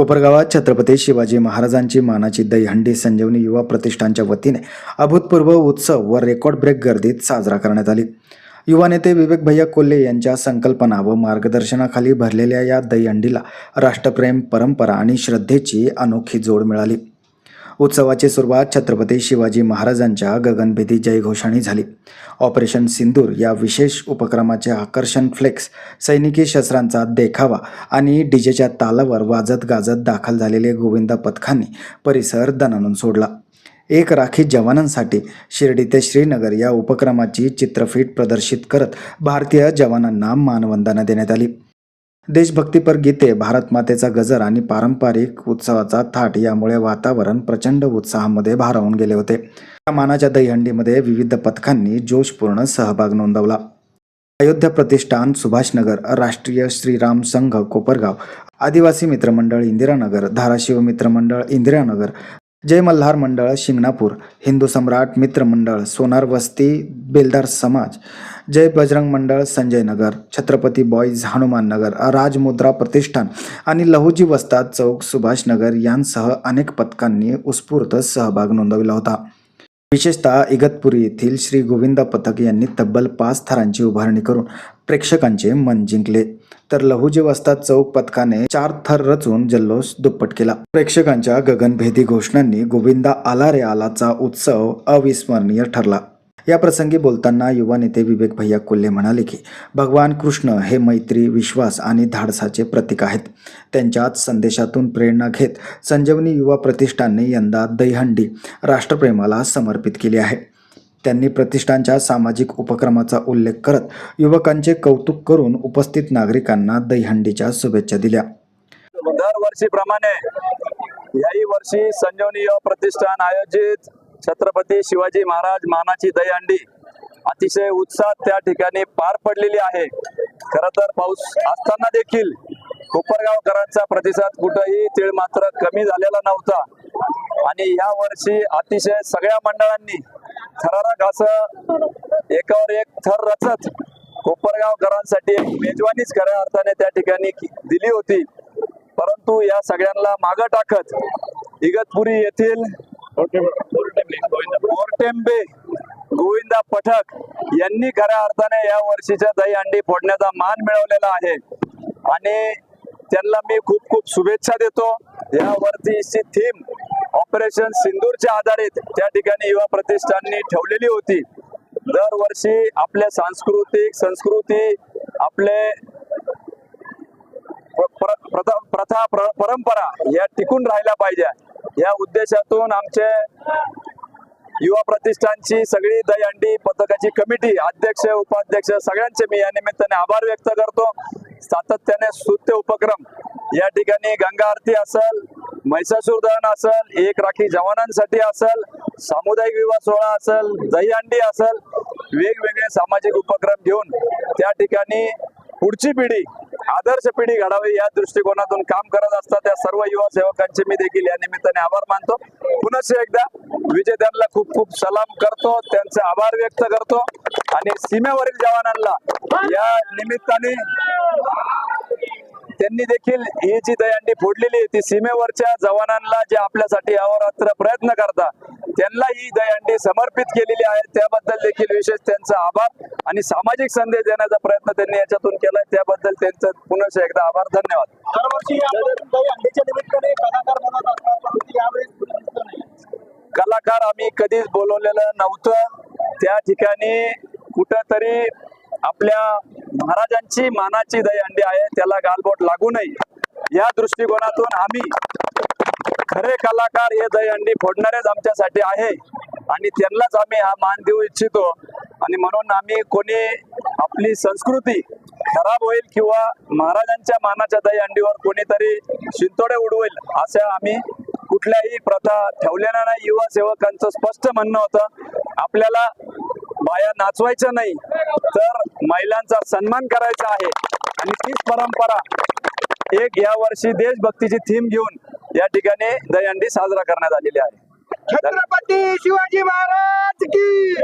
कोपरगावात छत्रपती शिवाजी महाराजांची मानाची दहीहंडी संजीवनी युवा प्रतिष्ठानच्या वतीने अभूतपूर्व उत्सव व रेकॉर्ड ब्रेक गर्दीत साजरा करण्यात आली. युवा नेते विवेक भैया कोल्हे यांच्या संकल्पना व मार्गदर्शनाखाली भरलेल्या या दहीहंडीला राष्ट्रप्रेम परंपरा आणि श्रद्धेची अनोखी जोड मिळाली. उत्सवाची सुरुवात छत्रपती शिवाजी महाराजांच्या गगनभेदी जयघोषाने झाली. ऑपरेशन सिंदूर या विशेष उपक्रमाचे आकर्षण फ्लेक्स सैनिकी शस्त्रांचा देखावा आणि डीजेच्या तालावर वाजत गाजत दाखल झालेले गोविंदा पथकांनी परिसर दणानून सोडला. एक राखी जवानांसाठी शिर्डी ते श्रीनगर या उपक्रमाची चित्रफीट प्रदर्शित करत भारतीय जवानांना मानवंदना देण्यात आली. देशभक्तीपर गीते भारत मातेचा गजर आणि पारंपरिक उत्सवाचा थाट यामुळे वातावरण प्रचंड उत्साहामध्ये भारावून गेले होते. या मानाच्या दहीहंडीमध्ये विविध पथकांनी जोशपूर्ण सहभाग नोंदवला. अयोध्या प्रतिष्ठान सुभाषनगर राष्ट्रीय श्रीराम संघ कोपरगाव आदिवासी मित्रमंडळ इंदिरानगर धाराशिव मित्रमंडळ इंदिरानगर जय मल्हार मंडळ शिंगणापूर हिंदू सम्राट मित्र मंडळ सोनार वस्ती बेलदार समाज जय बजरंग मंडळ संजय नगर छत्रपती बॉईज हनुमान नगर राजमुद्रा प्रतिष्ठान आणि लहुजी वस्ताद चौक सुभाषनगर यांसह अनेक पथकांनी उत्स्फूर्त सहभाग नोंदविला होता. विशेषतः इगतपुरी येथील श्री गोविंदा पथक यांनी तब्बल पाच थरांची उभारणी करून प्रेक्षकांचे मन जिंकले. तर लहुजी वस्ताद चौक पथकाने चार थर रचून जल्लोष दुप्पट केला. प्रेक्षकांच्या गगनभेदी घोषणांनी गोविंदा आला रे आलाचा उत्सव अविस्मरणीय ठरला. या प्रसंगी बोलताना युवा नेते विवेक भैया कोल्हे म्हणाले की भगवान कृष्ण हे मैत्री विश्वास आणि धाडसाचे प्रतीक आहेत. त्यांच्याच संदेशातून प्रेरणा घेत संजीवनी युवा प्रतिष्ठानने यंदा दहीहंडी राष्ट्रप्रेमाला समर्पित केली आहे. त्यांनी प्रतिष्ठानच्या सामाजिक उपक्रमाचा उल्लेख करत युवकांचे कौतुक करून उपस्थित नागरिकांना दहीहंडीच्या शुभेच्छा दिल्या. दरवर्षीप्रमाणे याही वर्षी संजीवनी युवा प्रतिष्ठान आयोजित छत्रपती शिवाजी महाराज मानाची दहीहंडी अतिशय उत्साहात त्या ठिकाणी पार पडलेली आहे. खर तर पाऊस असताना देखील कोपरगावकरांचा प्रतिसाद कुठंही तीळ मात्र कमी झालेला नव्हता. आणि या वर्षी अतिशय सगळ्या मंडळांनी थरारक असं एकावर एक थर रचत कोपरगावकरांसाठी एक मेजवानीच खऱ्या अर्थाने त्या ठिकाणी दिली होती. परंतु या सगळ्यांना मागं टाकत इगतपुरी येथील मोरटेंबे गोविंदा पठक यांनी खऱ्या अर्थाने या वर्षीच्या दहीहंडी फोडण्याचा मान मिळवलेला आहे. आणि त्यांना मी खूप खूप शुभेच्छा देतो. या वर्षीची थीम ऑपरेशन सिंदूरच्या आधारित त्या ठिकाणी युवा प्रतिष्ठाननी ठेवलेली होती. दरवर्षी आपल्या सांस्कृतिक संस्कृती आपले प्र- प्र- प्रथा प्रथा प्र- परंपरा या टिकून राहिल्या पाहिजे. या उद्देशातून आमचे युवा प्रतिष्ठानची सगळी दहीहंडी पथकाची कमिटी अध्यक्ष उपाध्यक्ष सगळ्यांचे मी या निमित्ताने आभार व्यक्त करतो. सातत्याने सुत्य उपक्रम. या ठिकाणी गंगा आरती असेल महिषासूर दहन असेल एक राखी जवानांसाठी असेल सामुदायिक विवाह सोहळा असेल दहीहंडी असेल वेगवेगळे सामाजिक उपक्रम घेऊन त्या ठिकाणी पुढची पिढी आदर्श पिढी घडावी या दृष्टिकोनातून काम करत असतात. त्या सर्व युवा सेवकांचे मी देखील या निमित्ताने आभार मानतो. पुन्हा एकदा विजेत्यांना खूप खूप सलाम करतो. त्यांचे आभार व्यक्त करतो. आणि सीमेवरील जवानांना या निमित्ताने त्यांनी देखील ही जी दहीहंडी फोडलेली ती सीमेवरच्या जवानांना जे आपल्यासाठी अहोरात्र प्रयत्न करतात त्यांना ही दहीहंडी समर्पित केलेली आहे. त्याबद्दल देखील विशेष त्यांचा आभार आणि सामाजिक संदेश देण्याचा प्रयत्न त्यांनी याच्यातून केला. त्याबद्दल त्यांचं पुनश्च एकदा आभार धन्यवाद. कलाकार आम्ही कधीच बोलवलेलं नव्हतं. त्या ठिकाणी कुठंतरी आपल्या महाराजांची मानाची दहीहंडी आहे त्याला गालबोट लागू नये. या दृष्टिकोनातून आम्ही खरे कलाकार हे दहीहंडी फोडणारेच आमच्यासाठी आहे आणि त्यांनाच आम्ही हा मान देऊ इच्छितो. आणि म्हणून आम्ही कोणी आपली संस्कृती खराब होईल किंवा महाराजांच्या मानाच्या दहीहंडीवर कोणीतरी शिंतोडे उडवेल असं आम्ही कुठल्याही प्रथा ठेवलेल्या नाही. युवा सेवकांचं स्पष्ट म्हणणं होतं आपल्याला बाया नाचवायचं नाही तर महिलांचा सन्मान करायचा आहे. आणि तीच परंपरा एक या वर्षी देशभक्तीची थीम घेऊन या ठिकाणी दहीहंडी साजरा करण्यात आलेली आहे. छत्रपती शिवाजी महाराज की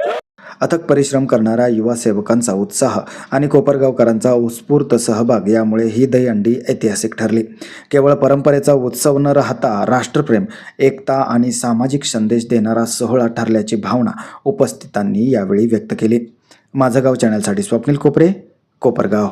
अथक परिश्रम करणारा युवा सेवकांचा उत्साह आणि कोपरगावकरांचा उत्स्फूर्त सहभाग यामुळे ही दहीहंडी ऐतिहासिक ठरली. केवळ परंपरेचा उत्सव न राहता राष्ट्रप्रेम एकता आणि सामाजिक संदेश देणारा सोहळा ठरल्याची भावना उपस्थितांनी यावेळी व्यक्त केली. माझं गाव चॅनलसाठी स्वप्नील कोपरे कोपरगाव.